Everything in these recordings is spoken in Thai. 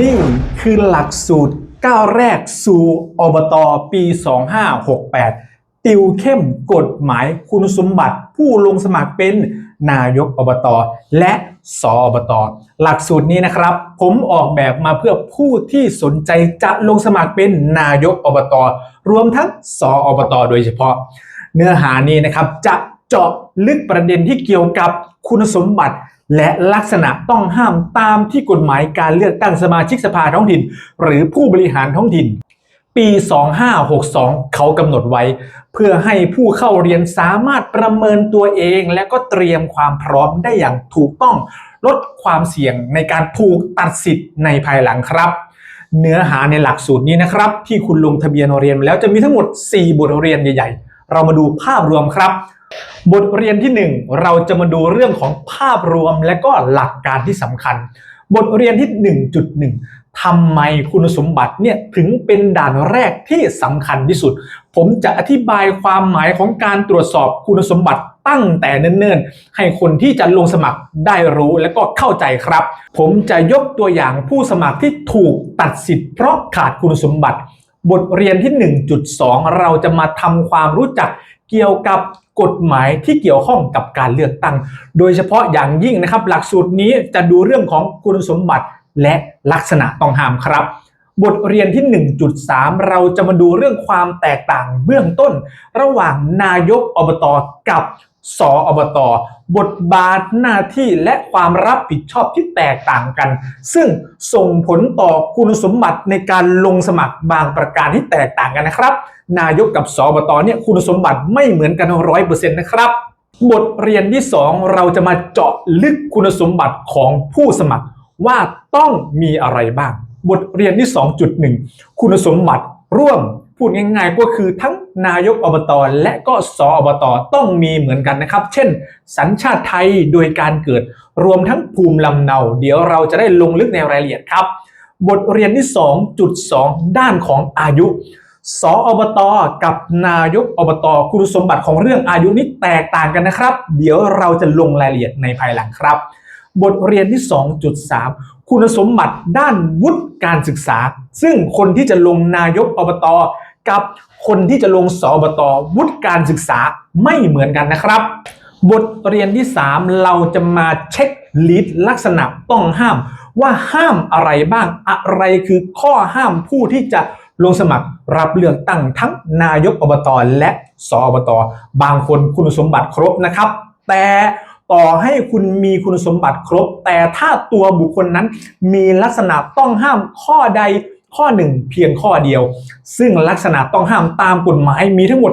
นี่คือหลักสูตรก้าวแรกสู่อบตปี 2568 ติวเข้มกฎหมายคุณสมบัติผู้ลงสมัครเป็นนายกอบตและสอบตหลักสูตรนี้นะครับ ผมออกแบบมาเพื่อผู้ที่สนใจจะลงสมัครเป็นนายกอบตรวมทั้งสอบตโดยเฉพาะ เนื้อหานี้นะครับจะเจาะลึกประเด็นที่เกี่ยวกับคุณสมบัติ และลักษณะต้องห้ามตามที่กฎหมายการเลือกตั้งสมาชิกสภาท้องถิ่น หรือผู้บริหารท้องถิ่น ปี 2562 เขากำหนดไว้ เพื่อให้ผู้เข้าเรียนสามารถประเมินตัวเอง และก็เตรียมความพร้อมได้อย่างถูกต้องลดความเสี่ยงในการถูกตัดสิทธิ์ในภายหลังครับ เนื้อหาในหลักสูตรนี้นะครับ ที่คุณลงทะเบียนเรียนแล้วจะมีทั้งหมด 4 บทเรียนใหญ่ ๆ เรามาดูภาพรวมครับ บทเรียนที่ 1 เราจะมาดูเรื่องของภาพรวมและก็หลักการที่สำคัญ บทเรียนที่ 1.1ทำไมคุณสมบัติเนี่ยถึงเป็นด่านแรกที่สำคัญที่สุด ผมจะอธิบายความหมายของการตรวจสอบคุณสมบัติตั้งแต่เนิ่นๆ ให้คนที่จะลงสมัครได้รู้และก็เข้าใจครับ ผมจะยกตัวอย่างผู้สมัครที่ถูกตัดสิทธิ์เพราะขาดคุณสมบัติ บทเรียนที่ 1.2 เราจะมาทำความรู้จักเกี่ยวกับ กฎหมายที่เกี่ยวข้องกับการเลือกตั้ง โดยเฉพาะอย่างยิ่งนะครับ หลักสูตรนี้จะดูเรื่องของคุณสมบัติและลักษณะต้องห้ามครับ บทเรียนที่ 1.3 เราจะมาดูเรื่องความแตกต่างเบื้องต้น ระหว่างนายกอบตกับ สออบตบทบาทหน้าที่และความรับผิดชอบที่แตกต่างกัน ซึ่งส่งผลต่อคุณสมบัติในการลงสมัครบางประการที่แตกต่างกันนะครับ นายกกับสอบตเนี่ยคุณสมบัติไม่เหมือนกันร้อยเปอร์เซ็นต์นะครับ บทเรียนที่ 2 เราจะมาเจาะลึกคุณสมบัติของผู้สมัครว่าต้องมีอะไรบ้าง บทเรียนที่ 2.1 คุณสมบัติร่วม พูดง่ายๆก็คือทั้งนายกอบตและก็สออบตต้องมีเหมือนกันนะครับ เช่น สัญชาติไทยโดยการเกิดรวมทั้งภูมิลำเนา เดี๋ยวเราจะได้ลงลึกในรายละเอียดครับ บทเรียนที่ 2.2 ด้านของอายุสออบตกับนายกอบตคุณสมบัติของเรื่องอายุนี้แตกต่างกันนะครับ เดี๋ยวเราจะลงรายละเอียดในภายหลังครับ บทเรียนที่ 2.3 คุณสมบัติด้านวุฒิการศึกษา ซึ่งคนที่จะลงนายกอบต กับคนที่จะลงสอบตวุฒิการศึกษาไม่เหมือนกันนะครับ บทเรียนที่ 3 เราจะมาเช็คลิสต์ลักษณะต้องห้าม ว่าห้ามอะไรบ้างอะไรคือข้อห้ามผู้ที่จะลงสมัครรับเลือกตั้งทั้งนายกอบตและสอบตบางคนคุณสมบัติครบนะครับ แต่ต่อให้คุณมีคุณสมบัติครบ แต่ถ้าตัวบุคคลนั้นมีลักษณะต้องห้ามข้อใด ข้อหนึ่งเพียงข้อเดียว ซึ่งลักษณะต้องห้ามตามกฎหมายมีทั้งหมด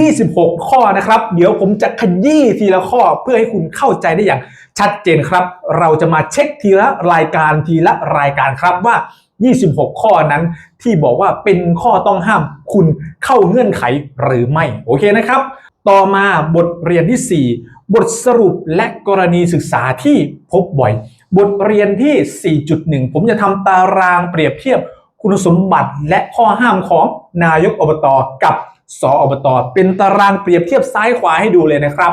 26 ข้อนะครับ เดี๋ยวผมจะขยี้ทีละข้อเพื่อให้คุณเข้าใจได้อย่างชัดเจนครับ เราจะมาเช็คทีละรายการทีละรายการครับว่า 26 ข้อนั้นที่บอกว่าเป็นข้อต้องห้ามคุณเข้าเงื่อนไขหรือไม่โอเคนะครับ ต่อมาบทเรียนที่ 4 บทสรุปและกรณีศึกษาที่พบบ่อย บทเรียนที่ 4.1 ผมจะทำตารางเปรียบเทียบ คุณสมบัติและข้อห้ามของนายกอบตกับสออบตเป็นตารางเปรียบเทียบซ้ายขวาให้ดูเลยนะครับ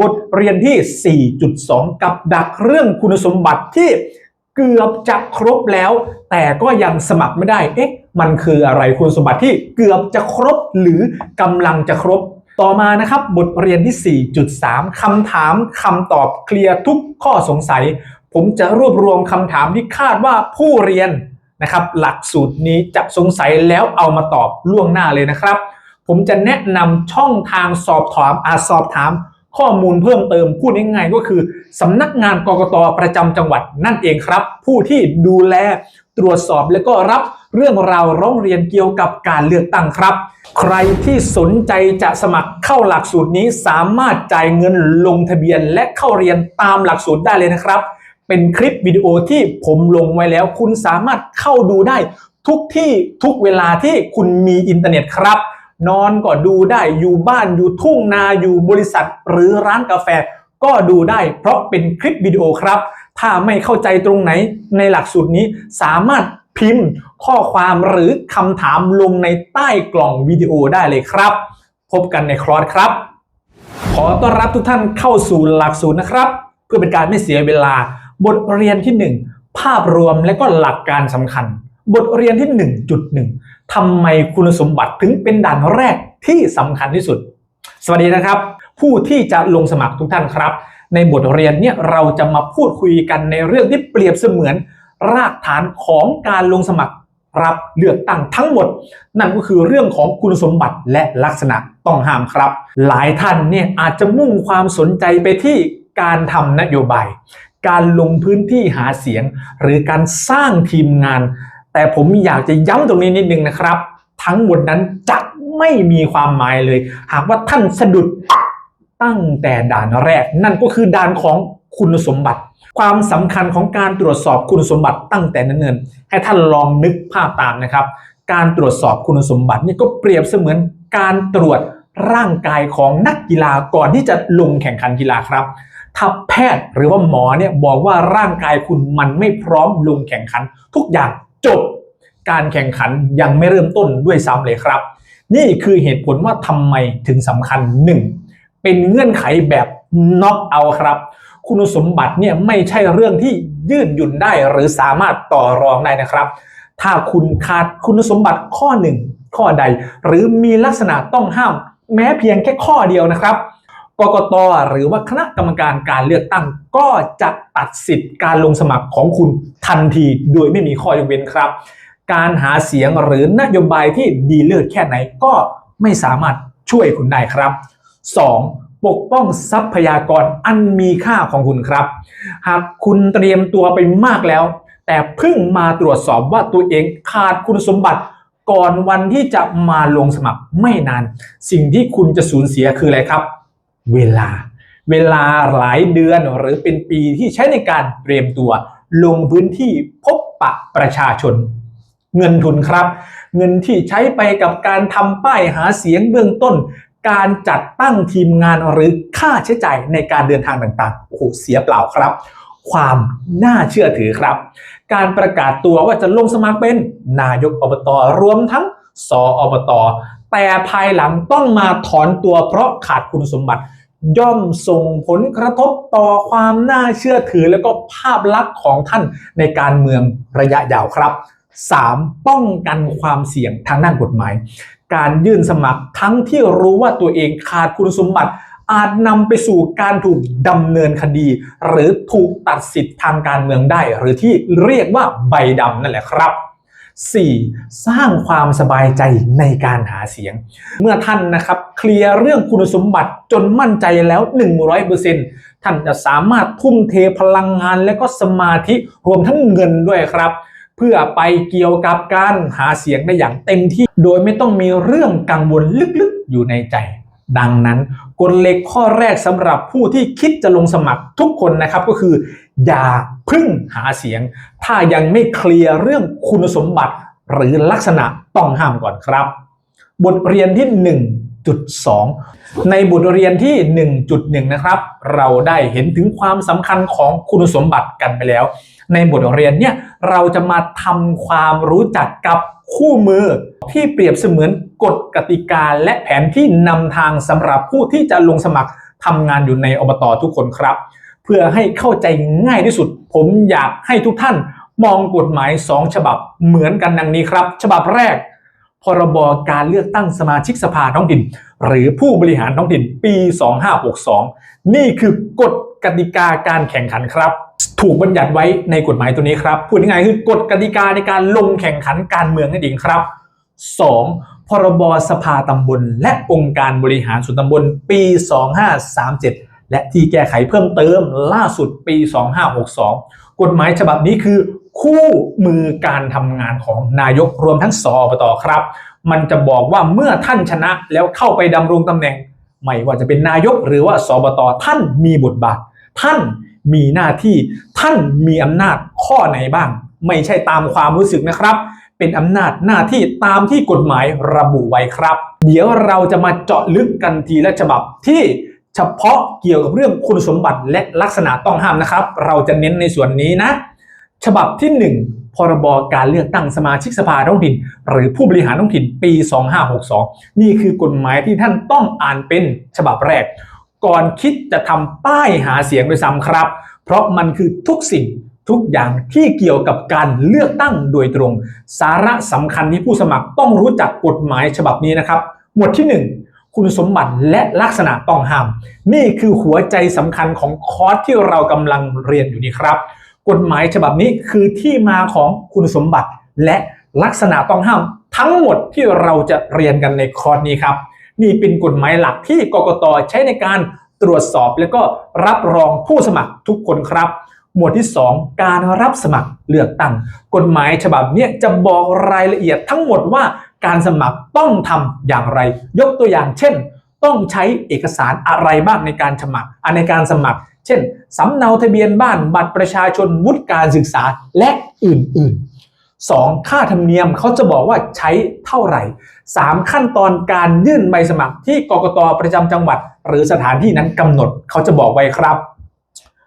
บทเรียนที่ 4.2 กับดักเรื่องคุณสมบัติที่เกือบจะครบแล้ว แต่ก็ยังสมัครไม่ได้ เอ๊ะ มันคืออะไรคุณสมบัติที่เกือบจะครบหรือกำลังจะครบ ต่อมานะครับบทเรียนที่ 4.3 คำถามคำตอบเคลียร์ทุกข้อสงสัย ผมจะรวบรวมคำถามที่คาดว่าผู้เรียน นะครับ หลักสูตรนี้จะสงสัยแล้วเอามาตอบล่วงหน้าเลยนะครับ ผมจะแนะนำช่องทางสอบถามอาสอบถาม ข้อมูลเพิ่มเติมพูดง่ายๆก็คือสำนักงานกกตประจำจังหวัดนั่นเองครับ ผู้ที่ดูแลตรวจสอบและก็รับเรื่องราวร้องเรียนเกี่ยวกับการเลือกตั้งครับ ใครที่สนใจจะสมัครเข้าหลักสูตรนี้สามารถจ่ายเงินลงทะเบียนและเข้าเรียนตามหลักสูตรได้เลยนะครับ เป็นคลิปวิดีโอที่ผมลงไว้แล้ว คุณสามารถเข้าดูได้ทุกที่ทุกเวลาที่คุณมีอินเทอร์เน็ตครับ นอนก็ดูได้อยู่บ้านอยู่ทุ่งนาอยู่บริษัท หรือร้านกาแฟก็ดูได้ เพราะเป็นคลิปวิดีโอครับ ถ้าไม่เข้าใจตรงไหนในหลักสูตรนี้สามารถพิมพ์ข้อความหรือคำถามลงในใต้กล่องวิดีโอได้เลยครับ พบกันในคลอสครับ ขอต้อนรับทุกท่านเข้าสู่หลักสูตรนะครับ เพื่อเป็นการไม่เสียเวลา บทเรียนที่ภาพรวมและก็หลักการสำคัญ บทเรียนที่ 1.1ทำไมคุณสมบัติถึงเป็นด่านแรกที่สำคัญที่สุด สวัสดีนะครับ ผู้ที่จะลงสมัครทุกท่านครับ ในบทเรียนเนี่ยเราจะมาพูดคุยกันในเรื่องที่เปรียบเสมือนรากฐานของการลงสมัครรับเลือกตั้งทั้งหมด นั่นก็คือเรื่องของคุณสมบัติและลักษณะต้องห้ามครับ หลายท่านเนี่ยอาจจะมุ่งความสนใจไปที่การทำนโยบาย การลงพื้นที่หาเสียง หรือการสร้างทีมงาน แต่ผมอยากจะย้ำตรงนี้นิดนึงนะครับ ทั้งหมดนั้นจะไม่มีความหมายเลย หากว่าท่านสะดุดตั้งแต่ด่านแรก นั่นก็คือด่านของคุณสมบัติ ความสำคัญของการตรวจสอบคุณสมบัติตั้งแต่เนินๆให้ท่านลองนึกภาพตามนะครับ การตรวจสอบคุณสมบัตินี่ก็เปรียบเสมือนการตรวจร่างกายของนักกีฬาก่อนที่จะลงแข่งขันกีฬาครับ ถ้าแพทย์หรือว่าหมอเนี่ยบอกว่าร่างกายคุณมันไม่พร้อมลงแข่งขัน ทุกอย่างจบ การแข่งขันยังไม่เริ่มต้นด้วยซ้ำเลยครับ นี่คือเหตุผลว่าทำไมถึงสำคัญหนึ่งเป็นเงื่อนไขแบบน็อกเอาครับ คุณสมบัติเนี่ยไม่ใช่เรื่องที่ยืดหยุ่นได้หรือสามารถต่อรองได้นะครับ ถ้าคุณขาดคุณสมบัติข้อหนึ่งข้อใด หรือมีลักษณะต้องห้าม แม้เพียงแค่ข้อเดียวนะครับ กกตหรือว่าคณะกรรมการการเลือกตั้งก็จะตัดสิทธิ์การลงสมัครของคุณทันทีโดยไม่มีข้อยกเว้นครับ การหาเสียงหรือนโยบายที่ดีเลิศแค่ไหนก็ไม่สามารถช่วยคุณได้ครับ 2. ปกป้องทรัพยากรอันมีค่าของคุณครับ หากคุณเตรียมตัวไปมากแล้ว แต่เพิ่งมาตรวจสอบว่าตัวเองขาดคุณสมบัติ ก่อนวันที่จะมาลงสมัครไม่นาน สิ่งที่คุณจะสูญเสียคืออะไรครับ เวลา เวลาหลายเดือนหรือเป็นปีที่ใช้ในการเตรียมตัว ลงพื้นที่พบปะประชาชน เงินทุนครับ เงินที่ใช้ไปกับการทำป้ายหาเสียงเบื้องต้น การจัดตั้งทีมงานหรือค่าใช้จ่ายในการเดินทางต่างๆโอ้โหเสียเปล่าครับ ความน่าเชื่อถือครับ การประกาศตัวว่าจะลงสมัครเป็นนายกอบตรวมทั้งสออบต แต่ภายหลังต้องมาถอนตัวเพราะขาดคุณสมบัติ ย่อมส่งผลกระทบต่อความน่าเชื่อถือและก็ภาพลักษณ์ของท่านในการเมืองระยะยาวครับ 3. ป้องกันความเสี่ยงทางด้านกฎหมาย การยื่นสมัครทั้งที่รู้ว่าตัวเองขาดคุณสมบัติอาจนำไปสู่การถูกดำเนินคดี หรือถูกตัดสิทธิ์ทางการเมืองได้ หรือที่เรียกว่าใบดำนั่นแหละครับ 4. สร้างความสบายใจในการหาเสียง เมื่อท่านนะครับเคลียร์เรื่องคุณสมบัติจนมั่นใจแล้ว 100%ท่านจะสามารถทุ่มเทพลังงานและก็สมาธิรวมทั้งเงินด้วยครับ เพื่อไปเกี่ยวกับการหาเสียงได้อย่างเต็มที่ โดยไม่ต้องมีเรื่องกังวลลึกๆอยู่ในใจ ดังนั้นกฎเหล็กข้อแรกสำหรับผู้ที่คิดจะลงสมัครทุกคนนะครับก็คือ อย่าพึ่งหาเสียง ถ้ายังไม่เคลียร์เรื่องคุณสมบัติหรือลักษณะต้องห้ามก่อนครับ บทเรียนที่ 1.2 ในบทเรียนที่ 1.1 นะครับ เราได้เห็นถึงความสำคัญของคุณสมบัติกันไปแล้ว ในบทเรียนเนี่ยเราจะมาทำความรู้จักกับคู่มือที่เปรียบเสมือนกฎกติกาและแผนที่นำทางสำหรับผู้ที่จะลงสมัครทำงานอยู่ในอบตทุกคนครับ เพื่อให้เข้าใจง่ายที่สุด ผมอยากให้ทุกท่านมองกฎหมาย 2 ฉบับเหมือนกันดังนี้ครับ ฉบับแรก พรบการเลือกตั้งสมาชิกสภาท้องถิ่น หรือผู้บริหารท้องถิ่นปี 2562 นี่คือกฎกติกาการแข่งขันครับ ถูกบัญญัติไว้ในกฎหมายตัวนี้ครับพูดง่ายๆคือกฎกติกาในการลงแข่งขันการเมืองนั่นเองครับ 2. พรบสภาตำบล และองค์การบริหารส่วนตำบลปี 2537 และที่แก้ไขเพิ่มเติมล่าสุดปี 2562 กฎหมายฉบับนี้คือ คู่มือการทำงานของนายกรวมทั้งสอบตครับ มันจะบอกว่าเมื่อท่านชนะแล้วเข้าไปดำรงตำแหน่ง ไม่ว่าจะเป็นนายกหรือว่าสบตท่านมีบทบาท ท่านมีหน้าที่ ท่านมีอำนาจข้อไหนบ้าง ไม่ใช่ตามความรู้สึกนะครับ เป็นอำนาจหน้าที่ตามที่กฎหมายระบุไว้ครับ เดี๋ยวเราจะมาเจาะลึกกันทีละฉบับที่เฉพาะเกี่ยวกับเรื่องคุณสมบัติและลักษณะต้องห้ามนะครับ เราจะเน้นในส่วนนี้นะ ฉบับที่ 1 พรบการเลือกตั้งสมาชิกสภาท้องถิ่น หรือผู้บริหารท้องถิ่นปี 2562 นี่คือกฎหมายที่ท่านต้องอ่านเป็นฉบับแรก ก่อนคิดจะทำป้ายหาเสียงโดยซ้ำครับ เพราะมันคือทุกสิ่งทุกอย่างที่เกี่ยวกับการเลือกตั้งโดยตรง สาระสำคัญที่ผู้สมัครต้องรู้จักกฎหมายฉบับนี้นะครับ หมวดที่ 1 คุณสมบัติและลักษณะต้องห้าม นี่คือหัวใจสำคัญของคอร์สที่เรากำลังเรียนอยู่นี้ครับ กฎหมายฉบับนี้คือที่มาของคุณสมบัติและลักษณะต้องห้าม ทั้งหมดที่เราจะเรียนกันในคอร์สนี้ครับ นี่เป็นกฎหมายหลักที่กกตใช้ในการ ตรวจสอบและก็รับรองผู้สมัครทุกคนครับ หมวดที่ 2 การรับสมัครเลือกตั้ง กฎหมายฉบับนี้จะบอกรายละเอียดทั้งหมดว่าการสมัครต้องทำอย่างไร ยกตัวอย่างเช่น ต้องใช้เอกสารอะไรบ้างในการสมัครอะในการสมัคร เช่นสำเนาทะเบียนบ้านบัตรประชาชนวุฒิการศึกษาและอื่นๆ 2. ค่าธรรมเนียมเขาจะบอกว่าใช้เท่าไหร่ 3. ขั้นตอนการยื่นใบสมัครที่กกตประจำจังหวัด หรือสถานที่นั้นกำหนดเขาจะบอกไว้ครับ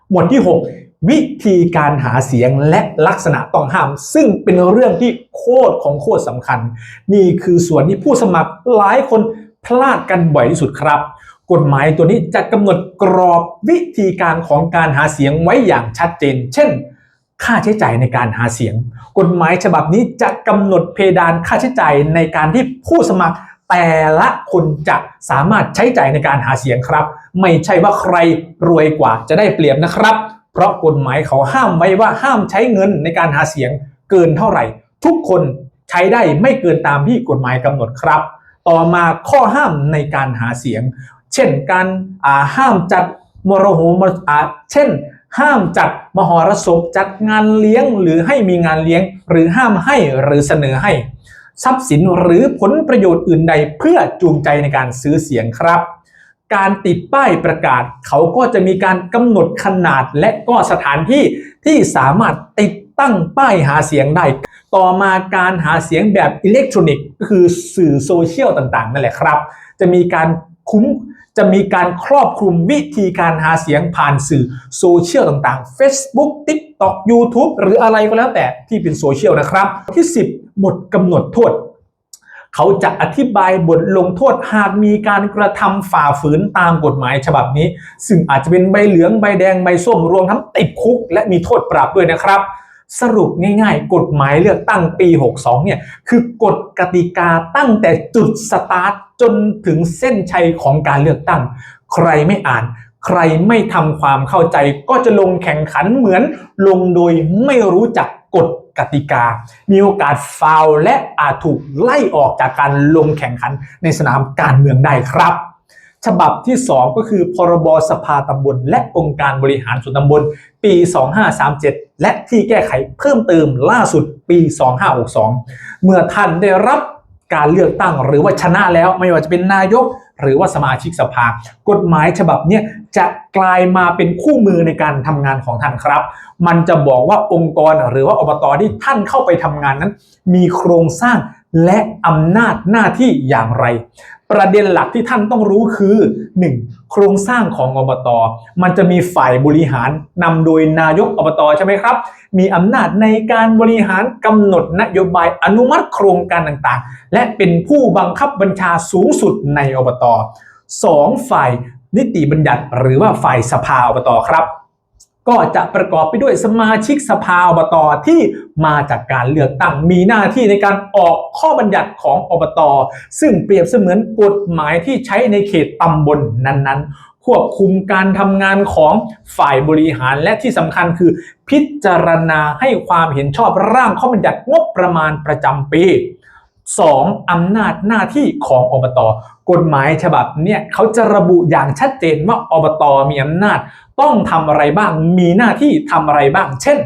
หมวดที่ 6 วิธีการหาเสียงและลักษณะต้องห้าม ซึ่งเป็นเรื่องที่โคตรของโคตรสำคัญ นี่คือส่วนที่ผู้สมัครหลายคนพลาดกันบ่อยที่สุดครับ กฎหมายตัวนี้จะกำหนดกรอบวิธีการของการหาเสียงไว้อย่างชัดเจน เช่น ค่าใช้จ่ายในการหาเสียง กฎหมายฉบับนี้จะกำหนดเพดานค่าใช้จ่ายในการที่ผู้สมัครแต่ละคนจะสามารถใช้จ่ายในการหาเสียงครับ ไม่ใช่ว่าใครรวยกว่าจะได้เปรียบนะครับ เพราะกฎหมายเขาห้ามไว้ว่าห้ามใช้เงินในการหาเสียงเกินเท่าไหร่ ทุกคนใช้ได้ไม่เกินตามที่กฎหมายกำหนดครับ ต่อมาข้อห้ามในการหาเสียง เช่นการห้ามจัดมรโหมอ่าเช่น ห้ามจัดมหรสพจัดงานเลี้ยงหรือให้มีงานเลี้ยง หรือห้ามให้หรือเสนอให้ ทรัพย์สินหรือผลประโยชน์อื่นใดเพื่อจูงใจในการซื้อเสียงครับ การติดป้ายประกาศ เขาก็จะมีการกำหนดขนาดและก็สถานที่ที่สามารถติดตั้งป้ายหาเสียงได้ ต่อมาการหาเสียงแบบอิเล็กทรอนิกส์ก็คือสื่อโซเชียลต่างๆนั่นแหละครับ จะมีการคุ้ม จะมีการครอบคลุมวิธีการหาเสียงผ่านสื่อโซเชียลต่างๆ Facebook TikTok YouTube หรืออะไรก็แล้วแต่ที่เป็นโซเชียลนะครับ ที่ 10 บทกำหนดโทษ เขาจะอธิบายบทลงโทษหากมีการกระทำฝ่าฝืนตามกฎหมายฉบับนี้ ซึ่งอาจจะเป็นใบเหลืองใบแดงใบส้มรวมทั้งติดคุก และมีโทษปรับด้วยนะครับ สรุปง่ายๆ กฎหมายเลือกตั้งปี 62 เนี่ยคือกฎกติกาตั้งแต่จุดสตาร์ทจนถึงเส้นชัยของการเลือกตั้ง ใครไม่อ่าน ใครไม่ทำความเข้าใจก็จะลงแข่งขันเหมือนลงโดยไม่รู้จักกฎกติกา มีโอกาสฟาวและอาจถูกไล่ออกจากการลงแข่งขันในสนามการเมืองได้ครับ ฉบับที่ 2 ก็คือ พรบสภาตำบล และองค์การบริหารส่วนตำบล ปี 2537 และที่แก้ไขเพิ่มเติมล่าสุดปี 2562 เมื่อท่านได้รับการเลือกตั้งหรือว่าชนะแล้วไม่ว่าจะเป็นนายก หรือว่าสมาชิกสภา กฎหมายฉบับนี้จะกลายมาเป็นคู่มือในการทำงานของท่านครับ มันจะบอกว่าองค์กรหรือว่าอบตที่ท่านเข้าไปทำงานนั้น มีโครงสร้าง และอำนาจหน้าที่อย่างไร ประเด็นหลักที่ท่านต้องรู้คือ 1. โครงสร้างของอบต มันจะมีฝ่ายบริหารนำโดยนายกอบตใช่ไหมครับ มีอำนาจในการบริหารกำหนดนโยบายอนุมัติโครงการต่างๆ และเป็นผู้บังคับบัญชาสูงสุดในอบต 2. ฝ่ายนิติบัญญัติหรือว่าฝ่ายสภาอบตครับ ก็จะประกอบไปด้วยสมาชิกสภาอบตที่มาจากการเลือกตั้งมีหน้าที่ในการออกข้อบัญญัติของอบตซึ่งเปรียบเสมือนกฎหมายที่ใช้ในเขตตำบลนั้นๆ ควบคุมการทำงานของฝ่ายบริหารและที่สำคัญคือ พิจารณาให้ความเห็นชอบร่างข้อบัญญัติงบประมาณประจำปี 2. อำนาจหน้าที่ของอบต กฎหมายฉบับเนี่ยเขาจะระบุอย่างชัดเจนว่าอบตมีอำนาจ ต้องทำอะไรบ้าง มีหน้าที่ทำอะไรบ้าง เช่น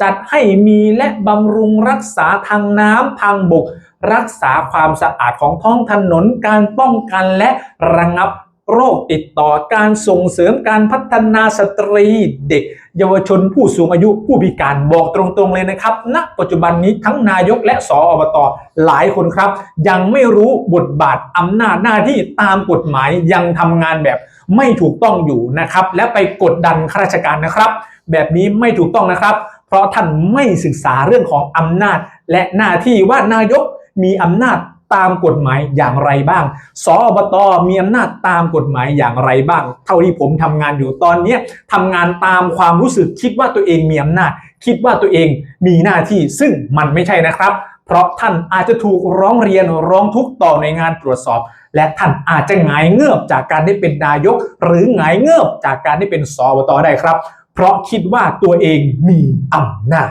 จัดให้มีและบำรุงรักษาทางน้ำทางบก รักษาความสะอาดของท้องถนนการป้องกันและระงับโรคติดต่อการส่งเสริมการพัฒนาสตรีเด็ก เยาวชนผู้สูงอายุผู้พิการบอกตรงๆเลยนะครับณปัจจุบันนี้ทั้งนายกและสออบตหลายคนครับ ยังไม่รู้บทบาทอำนาจหน้าที่ตามกฎหมายยังทำงานแบบ ไม่ถูกต้องอยู่นะครับ และไปกดดันข้าราชการนะครับ แบบนี้ไม่ถูกต้องนะครับ เพราะท่านไม่ศึกษาเรื่องของอำนาจ และหน้าที่ว่านายกมีอำนาจตามกฎหมายอย่างไรบ้าง สอบตมีอำนาจตามกฎหมายอย่างไรบ้าง เท่าที่ผมทำงานอยู่ตอนนี้ทำงานตามความรู้สึกคิดว่าตัวเองมีอำนาจ คิดว่าตัวเองมีหน้าที่ซึ่งมันไม่ใช่นะครับ เพราะท่านอาจจะถูกร้องเรียนร้องทุกข์ต่อในงานตรวจสอบ และท่านอาจจะหงายเงือบจากการได้เป็นนายก หรือหงายเงือบจากการได้เป็นสอบตได้ครับ เพราะคิดว่าตัวเองมีอำนาจ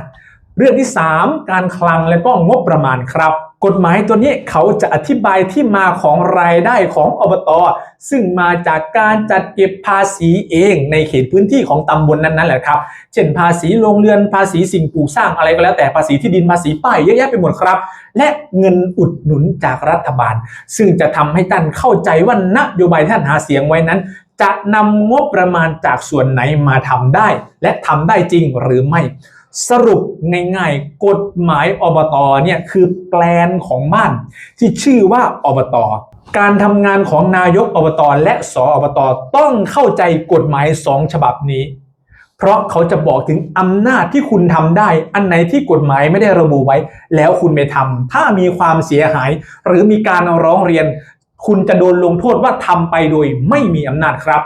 เรื่องที่ 3 การคลังและก็งบประมาณครับ กฎหมายตัวนี้เขาจะอธิบายที่มาของรายได้ของอบต ซึ่งมาจากการจัดเก็บภาษีเองในเขตพื้นที่ของตำบลนั้นๆแหละครับ เช่นภาษีโรงเรือนภาษีสิ่งปลูกสร้างอะไรก็แล้วแต่ภาษีที่ดินภาษีป้ายเยอะแยะไปหมดครับ และเงินอุดหนุนจากรัฐบาล ซึ่งจะทำให้ท่านเข้าใจว่านโยบายที่ท่านหาเสียงไว้นั้นจะนำงบประมาณจากส่วนไหนมาทำได้ และทำได้จริงหรือไม่ สรุปง่ายๆกฎหมายอบตเนี่ยคือแปลนของบ้าน ที่ชื่อว่าอบต การทำงานของนายกอบตและสออบตต้องเข้าใจกฎหมายสองฉบับนี้ เพราะเขาจะบอกถึงอำนาจที่คุณทำได้ อันไหนที่กฎหมายไม่ได้ระบุไว้ แล้วคุณไม่ทำถ้ามีความเสียหาย หรือมีการร้องเรียน คุณจะโดนลงโทษว่าทำไปโดยไม่มีอำนาจครับ